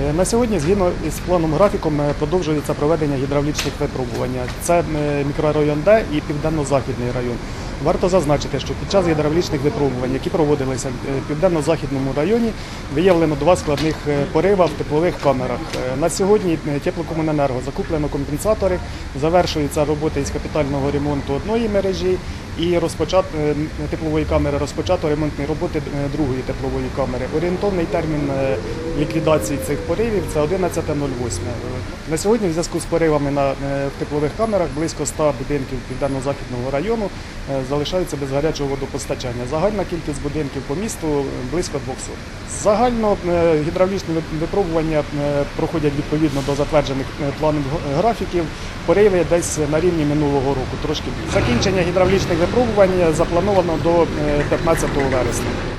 Е, На сьогодні, згідно із планом графіком, е, продовжується проведення гідравлічних випробувань. Це е, мікрорайон Д і південно-західний район. Варто зазначити, що під час гідравлічних випробувань, які проводилися в південно-західному районі, виявлено два складних порива в теплових камерах. На сьогодні теплокомуненерго закуплено компенсатори, завершуються роботи із капітального ремонту одної мережі і розпочат е, теплової камери розпочато ремонтні роботи е, другої теплової камери. Орієнтовний термін е, ліквідації цих поривів це 11.08. Е, На сьогодні, в зв'язку з поривами на теплових камерах, близько 100 будинків південно-західного району залишаються без гарячого водопостачання. Загальна кількість будинків по місту близько 200. Загально гідравлічні випробування проходять відповідно до затверджених планів графіків. Пориви десь на рівні минулого року, трошки більше. Закінчення гідравлічних випробувань заплановано до е, 15 вересня.